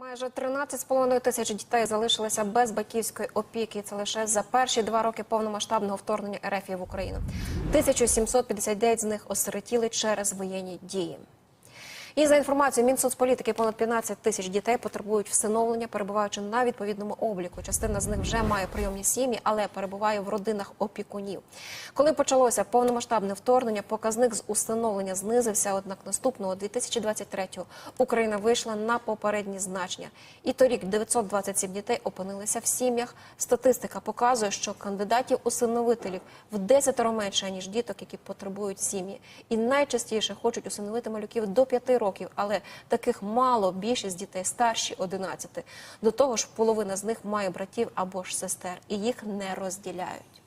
Майже 13,5 тисяч дітей залишилися без батьківської опіки. Це лише за перші два роки повномасштабного вторгнення РФ в Україну. 1759 з них осиротіли через воєнні дії. І за інформацією Мінсоцполітики, понад 15 тисяч дітей потребують всиновлення, перебуваючи на відповідному обліку. Частина з них вже має прийомні сім'ї, але перебуває в родинах опікунів. Коли почалося повномасштабне вторгнення, показник з усиновлення знизився. Однак наступного 2023-го Україна вийшла на попередні значення. І торік 927 дітей опинилися в сім'ях. Статистика показує, що кандидатів усиновителів в десятеро менше ніж діток, які потребують сім'ї, і найчастіше хочуть усиновити малюків до 5 років, але таких мало. Більшість дітей старші 11. До того ж, половина з них має братів або ж сестер, і їх не розділяють.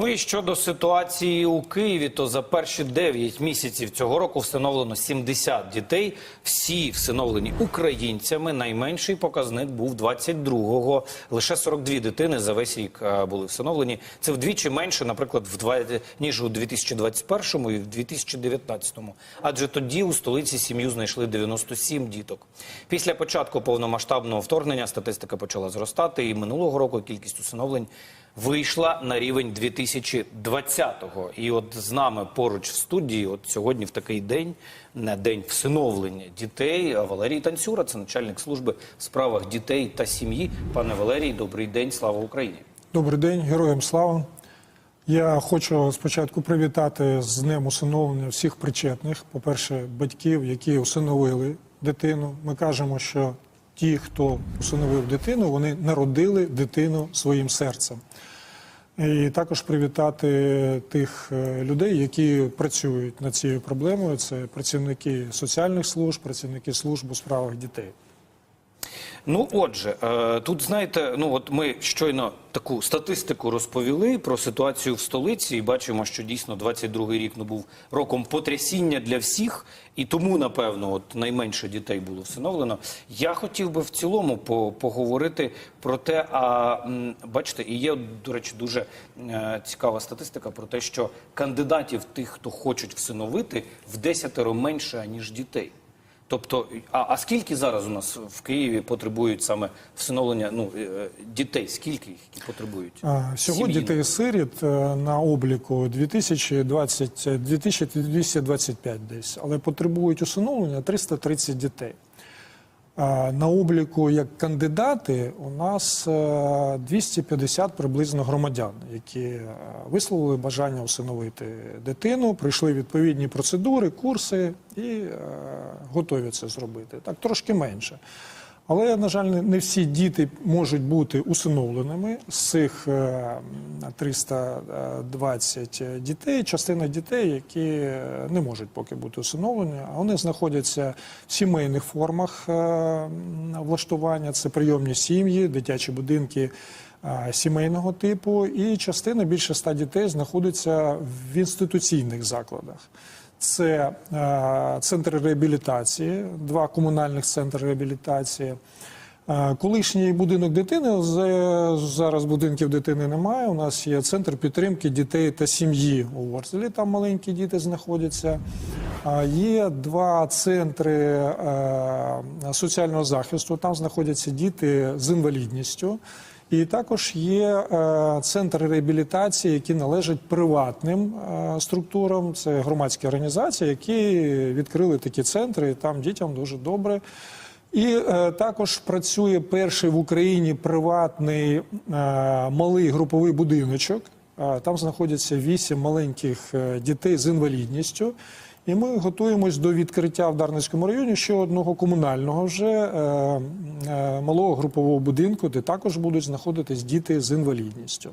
Ну і щодо ситуації у Києві, то за перші 9 місяців цього року встановлено 70 дітей. Всі всиновлені українцями. Найменший показник був 22-го. Лише 42 дитини за весь рік е, були всиновлені. Це вдвічі менше, наприклад, в два ніж у 2021 і в 2019. Адже тоді у столиці сім'ю знайшли 97 діток. Після початку повномасштабного вторгнення статистика почала зростати, і минулого року кількість усиновлень вийшла на рівень 2020-го. І от з нами поруч в студії, от сьогодні в такий день, на день всиновлення дітей, Валерій Танцюра, це начальник служби в справах дітей та сім'ї. Пане Валерій, добрий день, слава Україні. Добрий день, героям слава. Я хочу спочатку привітати з Днем усиновлення всіх причетних. По-перше, батьків, які усиновили дитину. Ми кажемо, що ті, хто усиновив дитину, вони народили дитину своїм серцем. І також привітати тих е, людей, які працюють над цією проблемою. Це працівники соціальних служб, працівники служб у справах дітей. Ну, отже, е, тут знаєте, ну от ми щойно таку статистику розповіли про ситуацію в столиці, і бачимо, що дійсно 22-й рік ну, був роком потрясіння для всіх, і тому, напевно, от найменше дітей було всиновлено. Я хотів би в цілому по- поговорити про те, а бачите, і є, до речі, дуже е, цікава статистика про те, що кандидатів тих, хто хочуть всиновити, в десятеро менше, ніж дітей. Тобто, а, а скільки зараз у нас в Києві потребують саме всиновлення ну, е, дітей? Скільки їх які потребують? Всього Сімейно. дітей сиріт е, на обліку 2020, е, 2225 десь, але потребують усиновлення 330 дітей. На обліку як кандидати у нас е, 250 приблизно громадян, які е, висловили бажання усиновити дитину, пройшли відповідні процедури, курси і е, готові це зробити. Так трошки менше. Але, на жаль, не- всі діти можуть бути усиновленими. З цих е, 320 дітей, частина дітей, які е, не можуть поки бути усиновлені, а вони знаходяться в сімейних формах е, влаштування. Це прийомні сім'ї, дитячі будинки е, сімейного типу, і частина більше ста дітей знаходиться в інституційних закладах. Це е, центри реабілітації, два комунальних центри реабілітації. Е, Колишній будинок дитини зараз будинків дитини немає. У нас є центр підтримки дітей та сім'ї у Ворзелі. Там маленькі діти знаходяться. А Є два центри е, соціального захисту. Там знаходяться діти з інвалідністю. І також є е, центри реабілітації, які належать приватним е, структурам. Це громадські організації, які відкрили такі центри. І там дітям дуже добре. І е, також працює перший в Україні приватний малий груповий будиночок. Там знаходяться вісім маленьких дітей з інвалідністю. І ми готуємось до відкриття в Дарницькому районі ще одного комунального вже е, е, малого групового будинку, де також будуть знаходитись діти з інвалідністю.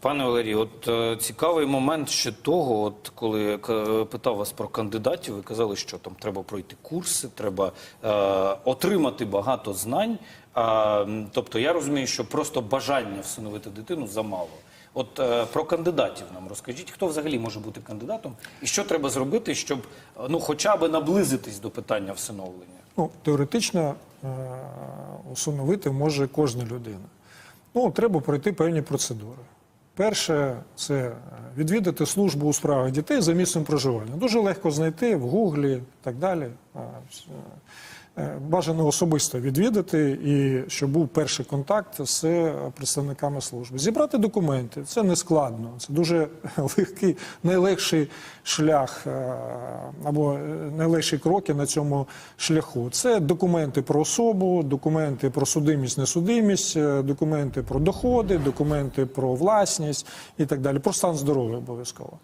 Пане Валерій, от е, цікавий момент ще того, от коли я питав вас про кандидатів, ви казали, що там треба пройти курси, треба е, отримати багато знань. М, тобто я розумію, що просто бажання всиновити дитину замало. От е, про кандидатів нам розкажіть, хто взагалі може бути кандидатом, і що треба зробити, щоб е, ну, хоча б наблизитись до питання всиновлення. Ну, теоретично е, усиновити може кожна людина. Ну, треба пройти певні процедури. Перше це е, відвідати службу у справах дітей за місцем проживання. Дуже легко знайти в Гуглі і так далі. Е, бажано особисто відвідати і щоб був перший контакт з представниками служби. Зібрати документи це не складно, це дуже легкий, найлегший шлях е, або е, найлегші кроки на цьому шляху. Це документи про особу, документи про судимість, несудимість, документи про доходи, документи про власність і так далі, про стан здоров'я обов'язково.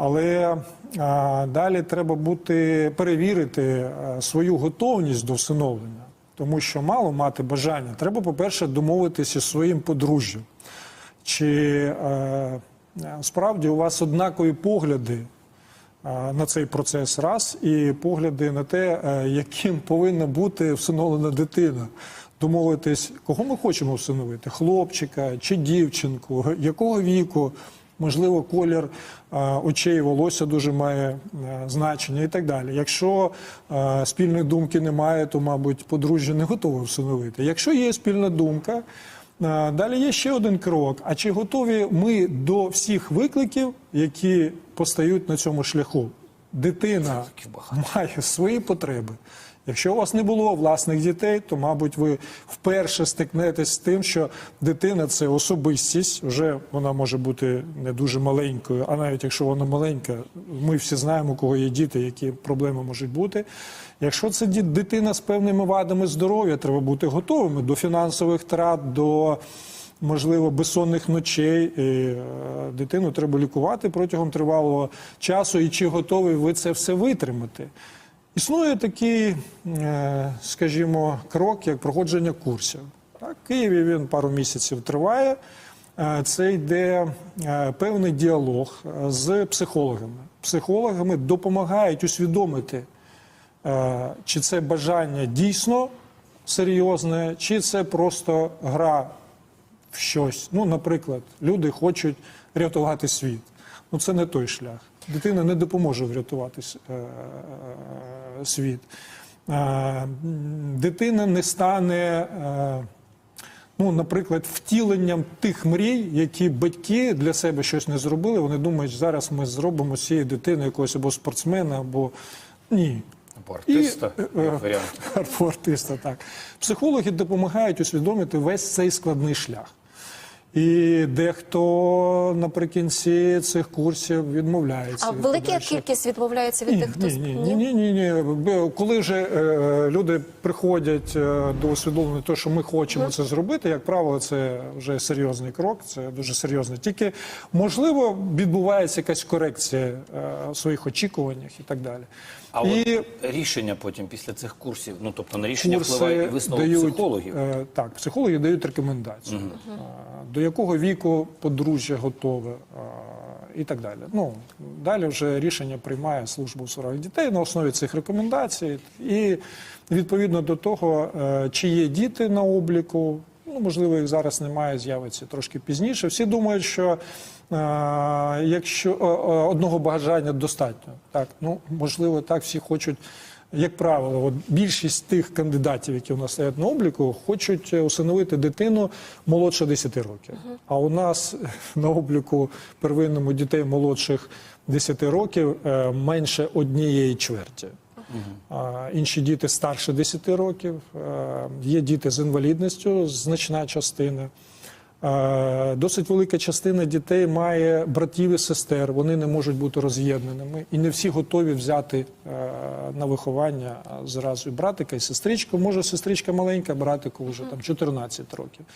Але а, далі треба бути перевірити свою готовність до всиновлення, тому що мало мати бажання. Треба, по-перше, домовитися зі своїм подружжям. Чи е, справді у вас однакові погляди е, на цей процес раз, і погляди на те, е, яким повинна бути всиновлена дитина. Домовитись, кого ми хочемо всиновити: хлопчика чи дівчинку, якого віку, можливо, колір е, очей, волосся дуже має е, значення і так далі. Якщо е, спільної думки немає, то, мабуть, подружжя не готове всиновити. Якщо є спільна думка, Далі є ще один крок. А чи готові ми до всіх викликів, які постають на цьому шляху? Дитина має свої потреби. Якщо у вас не було власних дітей, то, мабуть, ви вперше стикнетесь з тим, що дитина це особистість, вже вона може бути не дуже маленькою, а навіть якщо вона маленька, ми всі знаємо, у кого є діти, які проблеми можуть бути. Якщо це дитина з певними вадами здоров'я, треба бути готовими до фінансових трат, до можливо безсонних ночей. І, е, дитину треба лікувати протягом тривалого часу. І чи готові ви це все витримати? Існує такий, е, скажімо, крок, як проходження курсів. В Києві він пару місяців триває. Е, Це йде е, певний діалог з психологами. Психологами допомагають усвідомити, чи це бажання дійсно серйозне, чи це просто гра в щось. Ну, наприклад, люди хочуть рятувати світ. Ну, це не той шлях. Дитина не допоможе врятувати е, е, світ. Е, Дитина не стане, ну, наприклад, втіленням тих мрій, які батьки для себе щось не зробили. Вони думають, що зараз ми зробимо з цієї дитини якогось або спортсмена, або ні. Або артиста, І, як. Або артиста, так. Психологи допомагають усвідомити весь цей складний шлях. І дехто наприкінці цих курсів відмовляється. А від велика подальших. кількість відмовляється від Ні, тих, хто ні, ні, ні, ні, ні. Коли вже е, люди приходять е, до усвідомлення того, що ми хочемо це зробити, як правило, це вже серйозний крок, це дуже серйозно. Тільки можливо відбувається якась корекція е, в своїх очікуваннях і так далі. А і от рішення потім після цих курсів, ну тобто на рішення курси впливає висновок дають, психологів. е, так, психологи дають рекомендації, е, до якого віку подружжя готове е, і так далі. Ну, далі вже рішення приймає служба у справах дітей на основі цих рекомендацій. І відповідно до того, е, чи є діти на обліку, ну, можливо, їх зараз немає, з'явиться трошки пізніше. Всі думають, що е, якщо е, е, одного бажання достатньо, так, ну, можливо, так всі хочуть як правило, от більшість тих кандидатів, які у нас стоять на обліку, хочуть е, усиновити дитину молодше 10 років. А у нас на обліку первинному дітей молодших 10 років е, менше однієї чверті. Інші діти старше 10 років, є діти з інвалідністю, значна частина. Досить велика частина дітей має братів і сестер, вони не можуть бути роз'єднаними, і не всі готові взяти на виховання зразу і братика і сестричку. Може, сестричка маленька, братику вже там 14 років.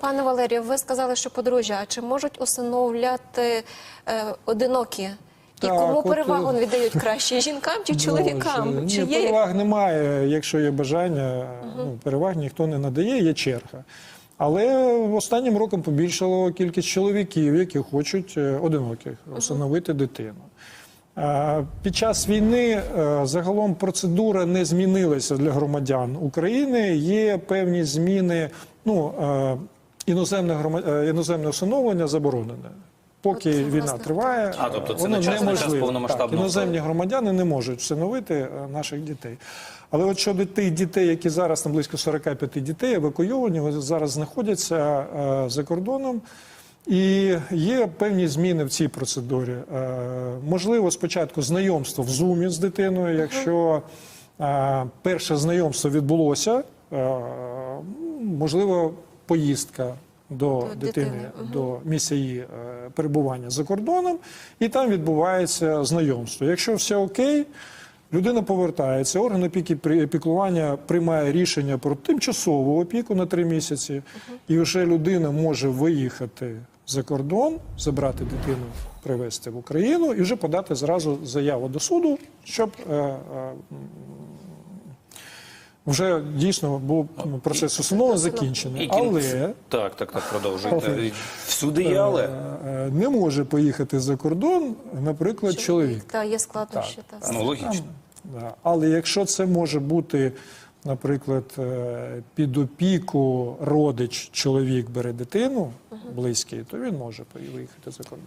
Пане Валерію, ви сказали, що подружжя. А чи можуть усиновляти е, одинокі? І Так, кому перевагу е, віддають краще жінкам чи чоловікам? Боже, Чи Ні, є переваг немає, якщо є бажання, ну, переваг ніхто не надає, є черга. Але останнім роком побільшало кількість чоловіків, які хочуть е, одиноких усиновити дитину. Е, Під час війни е, загалом процедура не змінилася для громадян України. Є певні зміни. Ну, іноземне, грома- е, іноземне усиновлення заборонене. Поки От, війна власне, триває, А, тобто це воно на час- на час повномасштабного Так, іноземні громадяни не можуть всиновити е, наших дітей. Але от щодо тих дітей, які зараз там близько 45 дітей евакуйовані, вони зараз знаходяться е, за кордоном. І є певні зміни в цій процедурі. Е, Можливо, спочатку знайомство в зумі з дитиною, якщо перше знайомство відбулося, можливо, поїздка до, дитини, дитини, до місця її е, перебування за кордоном, і там відбувається знайомство. Якщо все окей, людина повертається, орган опіки піклування приймає рішення про тимчасову опіку на три місяці, і вже людина може виїхати за кордон, забрати дитину, привезти в Україну і вже подати зразу заяву до суду, щоб е, е, вже дійсно був процес усиновлення закінчений. Але Так, так, так, продовжуйте. Всюди є але. е, не може поїхати за кордон, наприклад, чоловік. Та є складнощі. Та. Ну, логічно. Але якщо це може бути, наприклад, е, під опіку родич, чоловік бере дитину близький, то він може виїхати за кордон.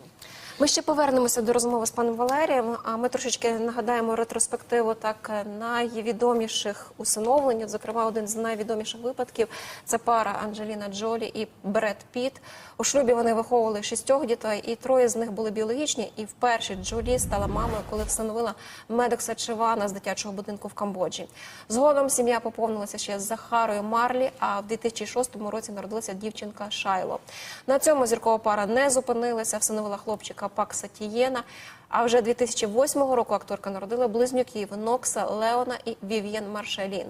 Ми ще повернемося до розмови з паном Валерієм. А ми трошечки нагадаємо ретроспективу так найвідоміших усиновлень. Зокрема, один з найвідоміших випадків це пара Анджеліна Джолі і Бред Піт. У шлюбі вони виховували шістьох дітей, і троє з них були біологічні. І вперше Джолі стала мамою, коли встановила Медокса Чивана з дитячого будинку в Камбоджі. Згодом сім'я поповнилася ще з Захарою Марлі. А в 2006 році народилася дівчинка Шайло. На цьому зіркова пара не зупинилася, всиновила хлопчика Пакса Тієна. А вже 2008 року акторка народила близнюків Нокса Леона і Вів'єн Маршалін.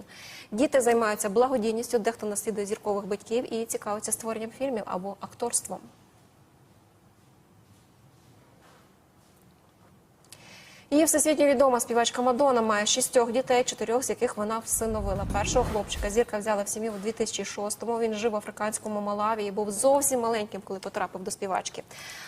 Діти займаються благодійністю, дехто наслідує зіркових батьків і цікавиться створенням фільмів або акторством. Її всесвітньо відома співачка Мадонна має шістьох дітей, чотирьох з яких вона всиновила. Першого хлопчика зірка взяла в сім'ю у 2006-му. Він жив в африканському Малаві і був зовсім маленьким, коли потрапив до співачки.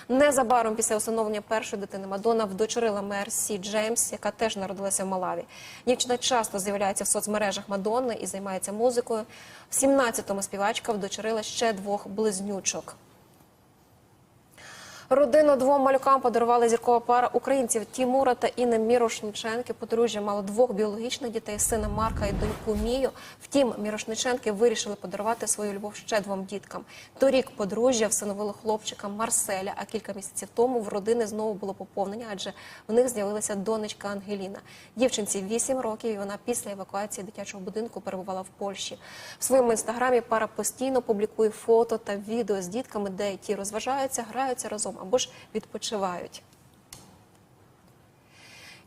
Незабаром після усиновлення першої дитини Мадонна вдочерила Мерсі Джеймс, яка теж народилася в Малаві. Дівчина часто з'являється в соцмережах Мадонни і займається музикою. В 17-му співачка вдочерила ще двох близнючок. Родину двом малюкам подарувала зіркова пара українців Тімура та Інни Мірошниченки. Подружжя мало двох біологічних дітей, сина Марка і доньку Мію. Втім, Мірошниченки вирішили подарувати свою любов ще двом діткам. Торік подружжя всиновило хлопчика Марселя, а кілька місяців тому в родини знову було поповнення, адже в них з'явилася донечка Ангеліна. Дівчинці 8 років, і вона після евакуації дитячого будинку перебувала в Польщі. В своєму інстаграмі пара постійно публікує фото та відео з дітками, де ті розважаються, граються разом або ж відпочивають.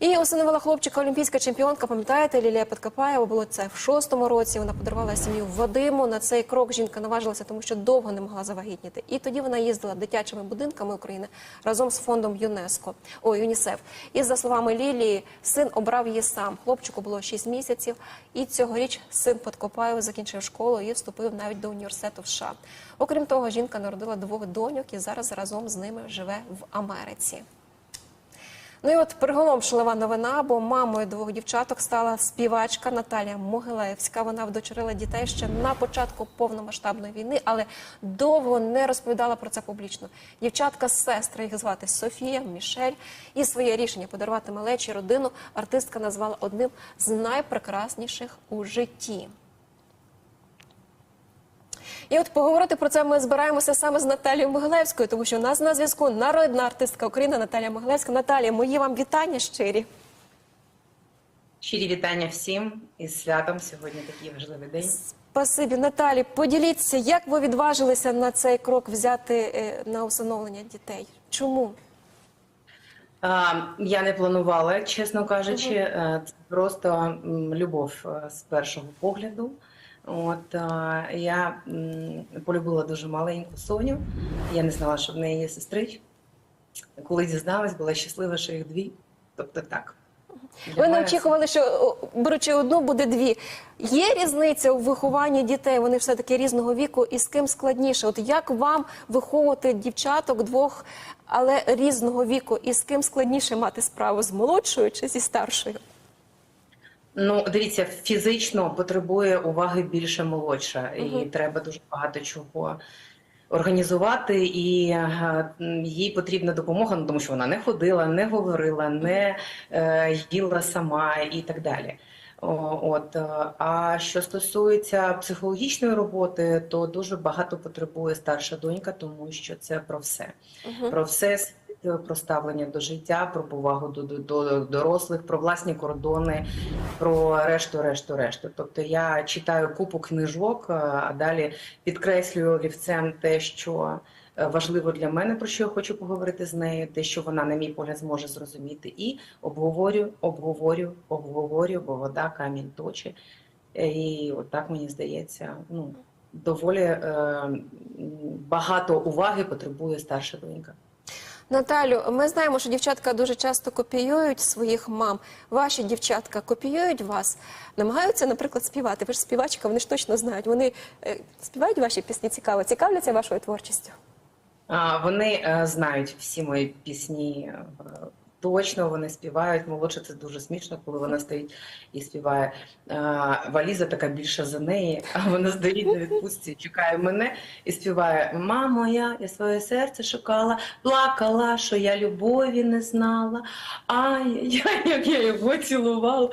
І усиновила хлопчика олімпійська чемпіонка. Пам'ятаєте, Лілія Подкопаєва було це в шостому році. Вона подарувала сім'ю Вадиму. На цей крок жінка наважилася, тому що довго не могла завагітніти. І тоді вона їздила дитячими будинками України разом з фондом ЮНЕСКО о ЮНІСЕФ. І за словами Лілії, син обрав її сам. Хлопчику було 6 місяців. І цьогоріч син Подкопаєва закінчив школу і вступив навіть до університету в США. Окрім того, жінка народила двох доньок і зараз разом з ними живе в Америці. Ну і от приголомшлива новина, бо мамою двох дівчаток стала співачка Наталія Могилевська. Вона вдочерила дітей ще на початку повномасштабної війни, але довго не розповідала про це публічно. Дівчатка сестри їх звати Софія, Мішель. І своє рішення подарувати малечі родину артистка назвала одним з найпрекрасніших у житті. І от поговорити про це ми збираємося саме з Наталією Могилевською, тому що у нас на зв'язку народна артистка України Наталія Могилевська. Наталія, мої вам вітання щирі. Щирі вітання всім із святом. Сьогодні такий важливий день. Спасибі, Наталі. Поділіться, як ви відважилися на цей крок взяти е, на усиновлення дітей? Чому? Я не планувала, чесно кажучи, Е, це просто любов е, з першого погляду. От а, я м, полюбила дуже маленьку Соню. Я не знала, що в неї є сестрич. Коли дізналась, була щаслива, що їх дві. Тобто так. Ви не очікували, що беручи одну, буде дві. Є різниця у вихованні дітей? Вони все таки різного віку, і з ким складніше? От як вам виховувати дівчаток двох, але різного віку, і з ким складніше мати справу з молодшою чи зі старшою? Ну, дивіться, фізично потребує уваги більше молодша, і треба дуже багато чого організувати, і е, їй потрібна допомога, ну тому що вона не ходила, не говорила, не е, їла сама і так далі. О, От е, а що стосується психологічної роботи, то дуже багато потребує старша донька, тому що це про все. Про все про ставлення до життя, про повагу до, до, до дорослих, про власні кордони, про решту, решту, решту. Тобто я читаю купу книжок, е, а далі підкреслюю олівцем те, що е, важливо для мене, про що я хочу поговорити з нею, те, що вона, на мій погляд, зможе зрозуміти, і обговорю, обговорю, обговорю, бо вода камінь точить. Е, І от так мені здається, ну доволі е, багато уваги потребує старша донька. Наталю, ми знаємо, що дівчатка дуже часто копіюють своїх мам. Ваші дівчатка копіюють вас, намагаються, наприклад, співати. Ви ж співачка, вони ж точно знають. Вони е, співають ваші пісні цікаво, цікавляться вашою творчістю. А, Вони е, знають всі мої пісні. е, Точно вони співають. Молодше це дуже смішно, коли вона стоїть і співає. А, Валіза така більша за неї, а вона стоїть на відпустці, чекає мене і співає: Мамо, я, я своє серце шукала, плакала, що я любові не знала. Ай, я, як я його цілувала.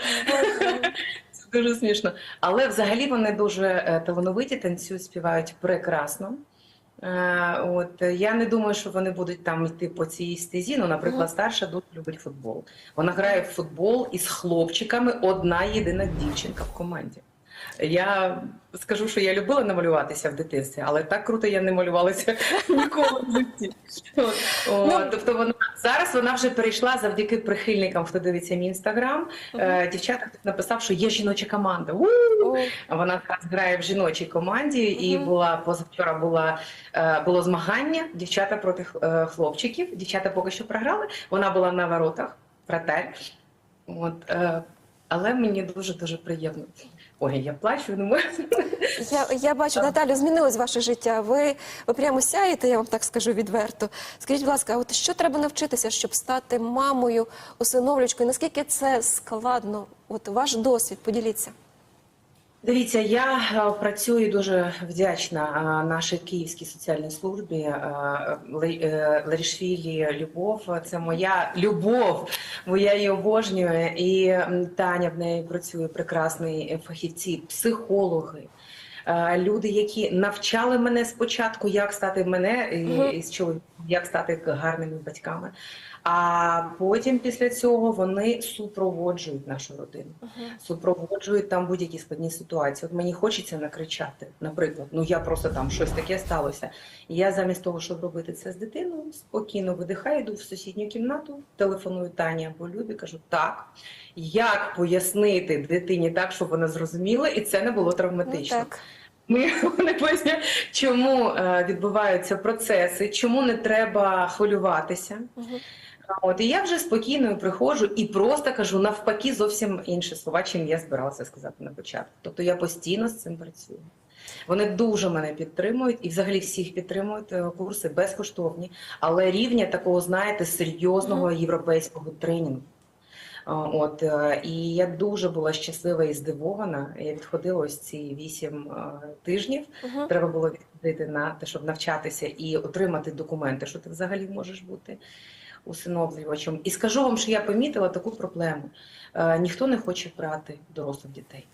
Це дуже смішно. Але взагалі вони дуже е, талановиті, танцюють, співають прекрасно. Е, От я не думаю, що вони будуть там йти по цій стезі. Ну, наприклад, старша дуже любить футбол. Вона грає в футбол із хлопчиками, одна єдина дівчинка в команді. Я скажу, що я любила намалюватися в дитинстві, але так круто я не малювалася ніколи в житті. От, тобто вона зараз вона вже перейшла завдяки прихильникам, хто дивиться мій інстаграм. Е, Дівчата хтось написав, що є жіноча команда. Вона грає в жіночій команді, і була позавчора була е, було змагання дівчата проти е, хлопчиків. Дівчата поки що програли. Вона була на воротах, вратарь. От, але мені дуже дуже приємно. Ой, я плачу, не я, я бачу, Наталю, змінилось ваше життя. Ви, ви прямо сяєте, я вам так скажу відверто. Скажіть, будь ласка, а от що треба навчитися, щоб стати мамою, усиновлювачкою? Наскільки це складно? От ваш досвід, поділіться. Дивіться, я е, працюю дуже вдячна е, нашій київській соціальній службі е, Ларішвілі Любов. Це моя любов, бо я її обожнюю. І Таня в неї працює прекрасний фахівці, психологи. Е, Люди, які навчали мене спочатку, як стати мене і, з чоловіком, як стати гарними батьками. А потім після цього вони супроводжують нашу родину супроводжують там будь-які складні ситуації. От мені хочеться накричати, наприклад, ну я просто там щось таке сталося. І я замість того, щоб робити це з дитиною, спокійно видихаю, йду в сусідню кімнату, телефоную Тані або Любі, кажу, так, як пояснити дитині так, щоб вона зрозуміла, і це не було Ну, травматично. так. Ми вони пояснюють, чому е, відбуваються процеси, чому не треба хвилюватися. Мгм. От і я вже спокійно приходжу і просто кажу навпаки зовсім інші слова, чим я збиралася сказати на початку. Тобто я постійно з цим працюю. Вони дуже мене підтримують і взагалі всіх підтримують е, курси безкоштовні, але рівня такого, знаєте, серйозного європейського тренінгу. От е, і я дуже була щаслива і здивована. Я відходила ось ці вісім е, тижнів. Угу. Треба було відходити на те, щоб навчатися і отримати документи, що ти взагалі можеш бути усиновлювачем. І скажу вам, що я помітила таку проблему. Е, ніхто не хоче брати дорослих дітей.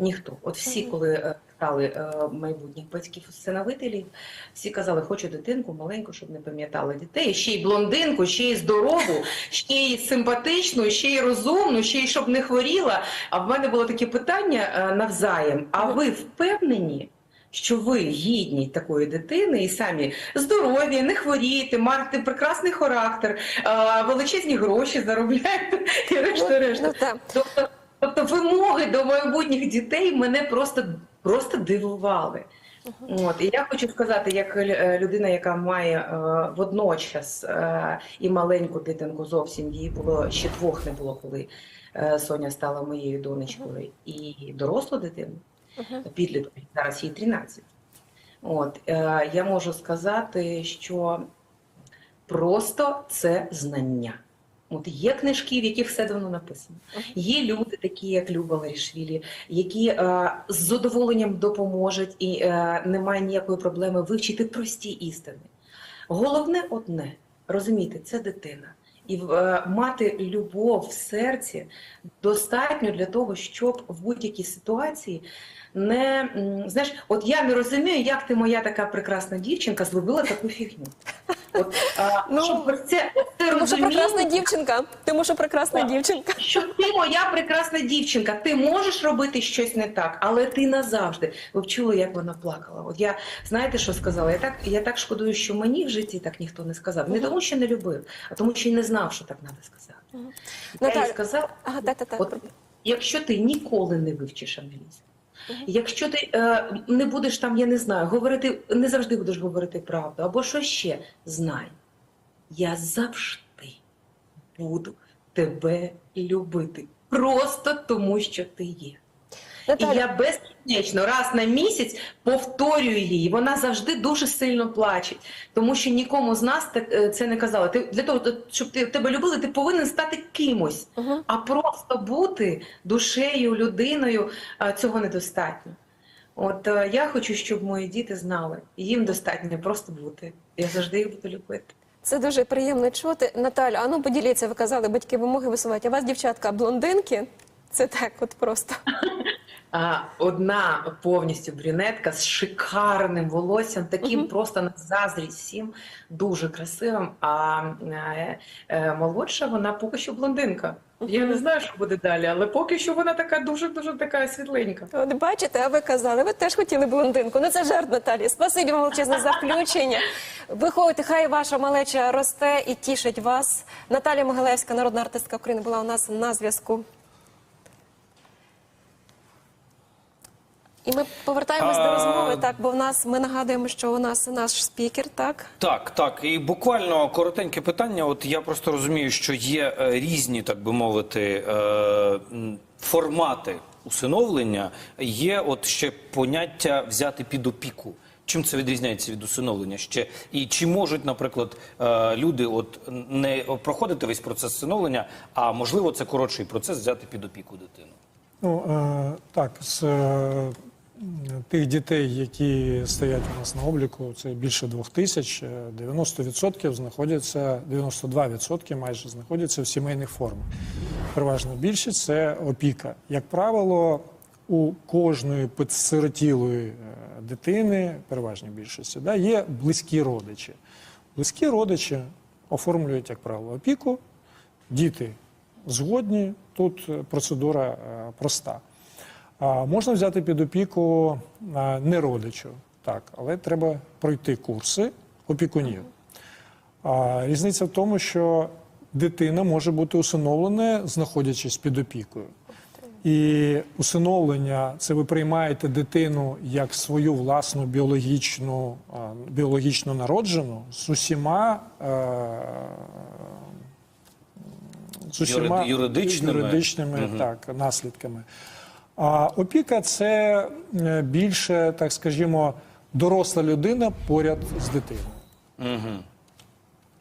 Ніхто. От всі, коли е, стали е, майбутніх батьків усиновителів, всі казали, хочу дитинку маленьку, щоб не пам'ятала дітей, ще й блондинку, ще й здорову, ще й симпатичну, ще й розумну, ще й щоб не хворіла. А в мене було таке питання е, навзаєм. А ви впевнені? Що ви гідні такої дитини і самі здорові, не хворієте, маєте прекрасний характер, е, величезні гроші заробляєте і решта решта. Ну. Тобто, тобто вимоги до майбутніх дітей мене просто, просто дивували. От і я хочу сказати, як е, людина, яка має е, водночас е, і маленьку дитинку, зовсім їй було ще двох не було, коли е, Соня стала моєю донечкою, і дорослу дитину, підлітку, зараз їй 13. От е, я можу сказати, що просто це знання. От є книжки, в яких все давно написано. Є люди, такі як Люба Ларішвілі, які е, з задоволенням допоможуть і е, немає ніякої проблеми вивчити прості істини. Головне одне розуміти, це дитина. І е, мати любов в серці достатньо для того, щоб в будь-якій ситуації не знаєш, от я не розумію, як ти моя така прекрасна дівчинка зробила таку фігню. От, а, Ну, щоб це, це Тому що прекрасна дівчинка. Тому що прекрасна дівчинка. що ти моя прекрасна дівчинка, ти можеш робити щось не так, але ти назавжди. Ви б чули, як вона плакала. От я знаєте, що сказала? Я так, я так шкодую, що мені в житті так ніхто не сказав. Не тому, що не любив, а тому, що й не знав, що так треба сказати. Я їй сказала, Ага, та, та, та. От, якщо ти ніколи не вивчиш англійську, якщо ти е, не будеш там, я не знаю, говорити, не завжди будеш говорити правду, або що ще, знай, я завжди буду тебе любити. Просто тому, що ти є. І я я безкінечно раз на місяць повторюю її. Вона завжди дуже сильно плаче, тому що нікому з нас так, е, це не казали. Ти для того, щоб ти тебе любили, ти повинен стати кимось, Мгм. а просто бути душею, людиною цього недостатньо. От е, я хочу, щоб мої діти знали, їм достатньо просто бути. Я завжди їх буду любити. це дуже приємно чути. Наталя, а ну поділіться, ви казали, батьки вимоги висувають. А у вас, дівчатка, блондинки? Це так, от просто. Одна повністю брюнетка з шикарним волоссям, таким Мгм. просто на заздрість всім, дуже красивим. А е, е, молодша вона поки що блондинка. Я не знаю, що буде далі, але поки що вона така дуже дуже така світленька. От бачите, а ви казали, ви теж хотіли блондинку. Ну це жарт, Наталі. Спасибі вам величезне за включення. Виходьте, хай ваша малеча росте і тішить вас. Наталія Могилевська, народна артистка України, була у нас на зв'язку. І ми повертаємось до розмови, так, бо в нас ми нагадуємо, що у нас наш спікер, так. Так, так. І буквально коротеньке питання. От я просто розумію, що є е, різні, так би мовити, е, м, формати усиновлення. Є от ще поняття взяти під опіку. Чим це відрізняється від усиновлення ще? І чи можуть, наприклад, е, люди от не проходити весь процес усиновлення, а можливо це коротший процес взяти під опіку дитину? Ну е, так, з е, тих дітей, які стоять у нас на обліку, це більше двох тисяч. е, 90% знаходяться, 92% майже знаходяться в сімейних формах. Переважна більшість це опіка. Як правило, у кожної підсиротілої е, дитини, переважній більшості, да, є близькі родичі. Близькі родичі оформлюють, як правило, опіку. Діти згодні, тут е, процедура е, проста. Можна взяти під опіку не родичу, так, але треба пройти курси опікунів. Різниця в тому, що дитина може бути усиновлена, знаходячись під опікою. І усиновлення це ви приймаєте дитину як свою власну біологічну, біологічно народжену з усіма. е, з усіма юридичними? юридичними Мгм. так, наслідками. А опіка це е, більше, так скажімо, доросла людина поряд з дитиною. Угу.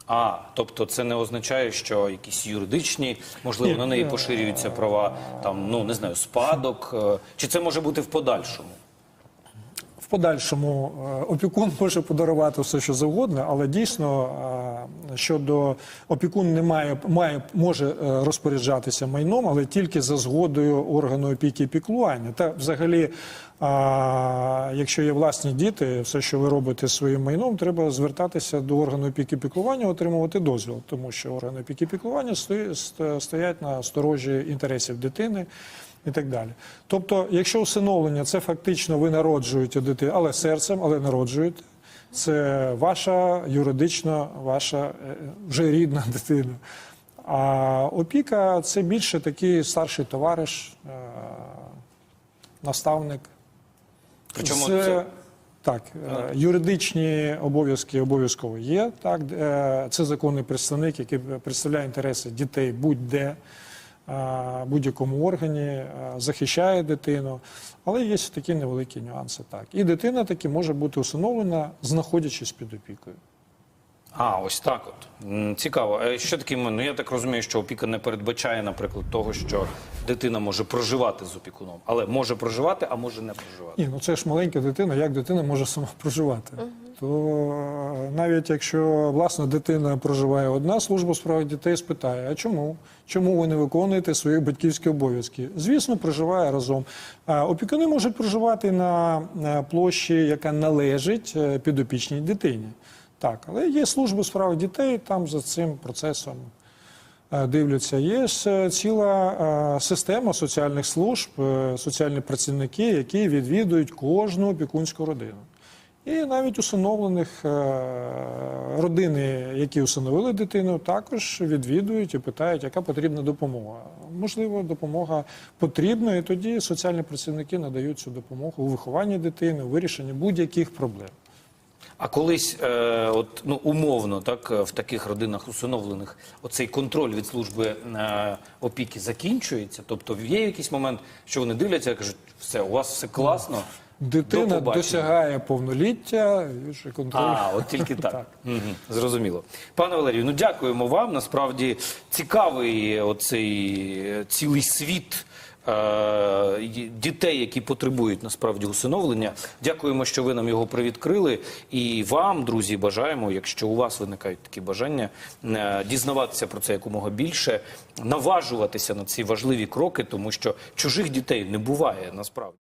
А, тобто це не означає, що якісь юридичні, можливо, Ні. на неї поширюються права, там, ну не знаю, спадок, е, чи це може бути в подальшому? Подальшому е, опікун може подарувати все, що завгодно, але дійсно е, щодо опікун не має, має може е, розпоряджатися майном, але тільки за згодою органу опіки піклування. Та взагалі, якщо є власні діти, все, що ви робите своїм майном, треба звертатися до органу опіки піклування, отримувати дозвіл, тому що органи опіки і піклування стоять на сторожі інтересів дитини і так далі. Тобто, якщо усиновлення, це фактично ви народжуєте дитину, але серцем, але народжуєте. Це ваша юридична, ваша е, вже рідна дитина. А опіка це більше такий старший товариш, е, наставник. Причому це, це- так, е, юридичні обов'язки обов'язково є. Так, е, це законний представник, який представляє інтереси дітей будь-де, е, будь-якому органі, е, захищає дитину. Але є такі невеликі нюанси. Так. І дитина таки може бути усиновлена, знаходячись під опікою. А, ось так от. Цікаво. Е, Що таке, ну я так розумію, що опіка не передбачає, наприклад, того, що дитина може проживати з опікуном, але може проживати, а може не проживати. Ні, ну це ж маленька дитина, як дитина може сама проживати? То е, навіть якщо власна дитина проживає одна, служба у дітей спитає: а чому? Чому ви не виконуєте свої батьківські обов'язки? Звісно, проживає разом. Опікуни можуть проживати на на площі, яка належить е, підопічній дитині. Так, але є служби у справах дітей, там за цим процесом е, дивляться. Є е, ціла е, система соціальних служб, е, соціальні працівники, які відвідують кожну опікунську родину. І навіть усиновлених е, родини, які усиновили дитину, також відвідують і питають, яка потрібна допомога. Можливо, допомога потрібна, і тоді соціальні працівники надають цю допомогу у вихованні дитини, у вирішенні будь-яких проблем. А колись, е, от, ну, умовно, так, е, в таких родинах усиновлених, оцей контроль від служби е, опіки закінчується? Тобто є якийсь момент, що вони дивляться і кажуть, все, у вас все класно, Дитина досягає повноліття, і контроль. А, от тільки так. Так. Мгм, Зрозуміло. Пане Валерію, ну дякуємо вам. Насправді цікавий оцей цілий світ. е, Дітей, які потребують насправді усиновлення, дякуємо, що ви нам його привідкрили. І вам, друзі, бажаємо, якщо у вас виникають такі бажання, е, дізнаватися про це якомога більше, наважуватися на ці важливі кроки, тому що чужих дітей не буває насправді.